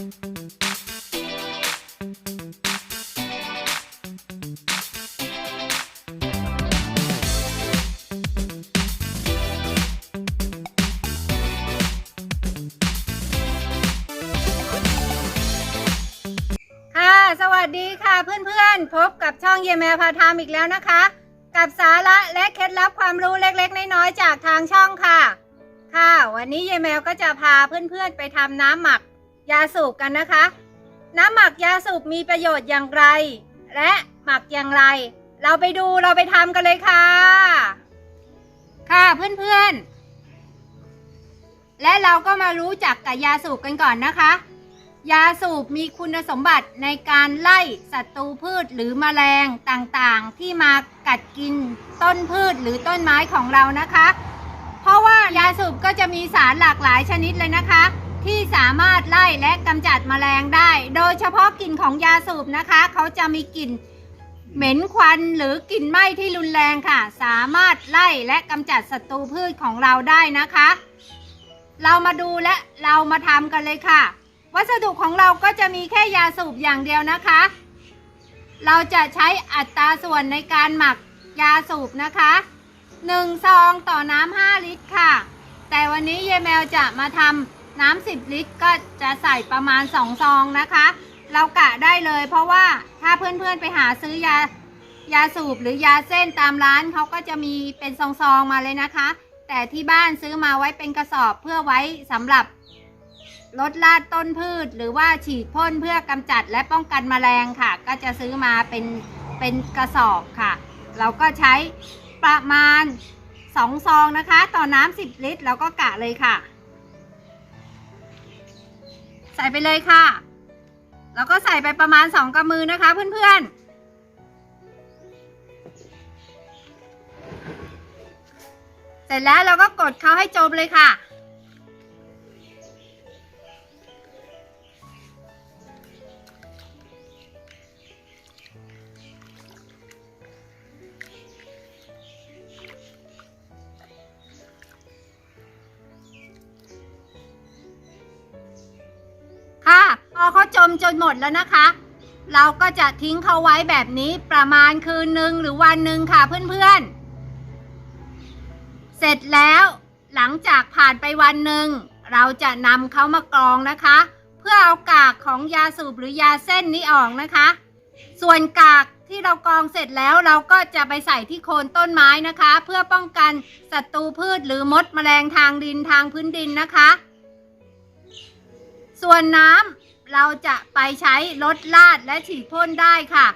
ค่ะ สวัสดีค่ะเพื่อนๆ พบกับช่องเยแมวพาทามอีกแล้วนะคะ กับสาระและเคล็ดลับความรู้เล็กๆ น้อยๆ จากทางช่องค่ะ ค่ะ วันนี้เยแมวก็จะพาเพื่อนๆ ไปทำน้ำหมัก ยาสูบกันนะคะ น้ำหมักยาสูบมีประโยชน์อย่างไร และหมักอย่างไร เราไปดูเราไปทำกันเลยค่ะ ค่ะเพื่อนๆ และเราก็มารู้จักกับยาสูบกันก่อนนะคะ ยาสูบมีคุณสมบัติในการไล่ศัตรูพืชหรือแมลงต่างๆ ที่มากัดกินต้นพืชหรือต้นไม้ของเรานะคะ เพราะว่ายาสูบก็จะมีสารหลากหลายชนิดเลยนะคะ ที่สามารถไล่และกำจัดแมลงได้ โดยเฉพาะกลิ่นของยาสูบนะคะ เขาจะมีกลิ่นเหม็นควันหรือกลิ่นไหม้ที่รุนแรงค่ะ สามารถไล่และกำจัดศัตรูพืชของเราได้นะคะ เรามาดูและเรามาทำกันเลยค่ะ วัสดุของเราก็จะมีแค่ยาสูบอย่างเดียวนะคะ เราจะใช้อัตราส่วนในการหมักยาสูบนะคะ1ซองต่อน้ำ5ลิตรค่ะ แต่วันนี้เยายแมวจะมาทำ น้ำ10ลิตรก็จะใส่ประมาณ2ซองนะคะ เรากะได้เลยเพราะว่าถ้าเพื่อนๆไปหาซื้อยายาสูบหรือยาเส้นตามร้านเขาก็จะมีเป็นซองๆมาเลยนะคะ แต่ที่บ้านซื้อมาไว้เป็นกระสอบเพื่อไว้สำหรับลดลาดต้นพืช หรือว่าฉีดพ่นเพื่อกำจัดและป้องกันแมลงค่ะ ก็จะซื้อมาเป็นเป็นกระสอบค่ะ เราก็ใช้ประมาณ 2 ซองนะคะ ต่อน้ำ10 ลิตรเราก็กะเลยค่ะ ส่ไปเลยค่ะ แล้วก็ใส่ไปประมาณสองกำมือนะคะ เพื่อนๆ เสร็จแล้วเราก็กดเขาให้จมเลยค่ะ จมจนหมดแล้วนะคะ เราก็จะทิ้งเขาไว้แบบนี้ประมาณคืนหนึ่งหรือวันหนึ่งค่ะเพื่อนๆ เสร็จแล้วหลังจากผ่านไปวันหนึ่งเราจะนำเขามากรองนะคะ เพื่อเอากากของยาสูบหรือยาเส้นนี้ออกนะคะ ส่วนกากที่เรากรองเสร็จแล้วเราก็จะไปใส่ที่โคนต้นไม้นะคะ เพื่อป้องกันศัตรูพืชหรือมดแมลงทางดินทางพื้นดินนะคะ ส่วนน้ำ เราจะไปใช้ลดลาดและฉีดพ่นได้ค่ะ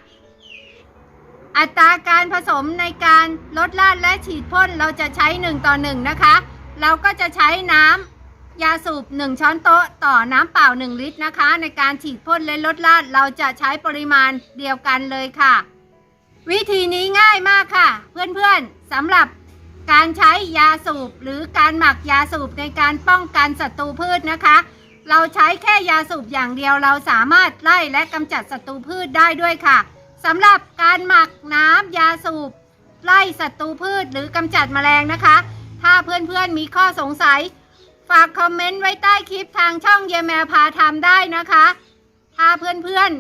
อัตราการผสมในการลดลาดและฉีดพ่นเราจะใช้ 1 ต่อ 1 นะคะ เราก็จะใช้น้ำยาสูบ 1 ช้อนโต๊ะ ต่อน้ำเปล่า 1 ลิตรนะคะ ในการฉีดพ่นและลดลาดเราจะใช้ปริมาณเดียวกันเลยค่ะ วิธีนี้ง่ายมากค่ะ เพื่อนๆสำหรับการใช้ยาสูบหรือการหมักยาสูบในการป้องกันศัตรูพืชนะคะ เราใช้แค่ยาสูบอย่างเดียวเราสามารถไล่และกำจัดศัตรูพืชได้ด้วยค่ะสำหรับการหมักน้ำยาสูบ ไล่ศัตรูพืชหรือกำจัดแมลงนะคะ ถ้าเพื่อนๆมีข้อสงสัย ฝากคอมเมนต์ไว้ใต้คลิปทางช่องเยแมวพาทำได้นะคะ ถ้าเพื่อน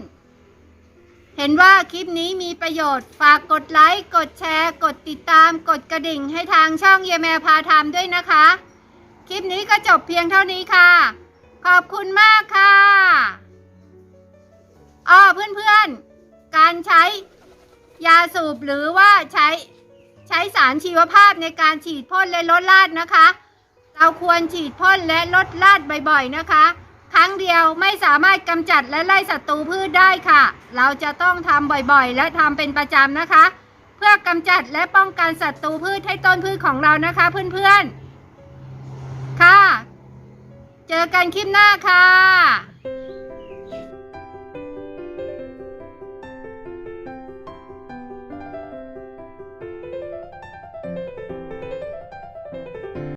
ๆเห็นว่าคลิปนี้มีประโยชน์ฝากกดไลค์ กดแชร์ กดติดตาม กดกระดิ่งให้ทางช่องเยแมวพาทำด้วยนะคะ คลิปนี้ก็จบเพียงเท่านี้ค่ะ ขอบคุณมากค่ะอ้อเพื่อนๆ การใช้ยาสูบหรือว่าใช้ใช้สารชีวภาพในการฉีดพ่นและลดลาดนะคะ เราควรฉีดพ่นและลดลาดบ่อยๆนะคะ ครั้งเดียวไม่สามารถกำจัดและไล่ศัตรูพืชได้ค่ะ เราจะต้องทำบ่อยๆ และทำเป็นประจำนะคะ เพื่อกำจัดและป้องกันศัตรูพืชให้ต้นพืชของเรานะคะ เพื่อนๆค่ะ เจอกันคลิปหน้าค่ะ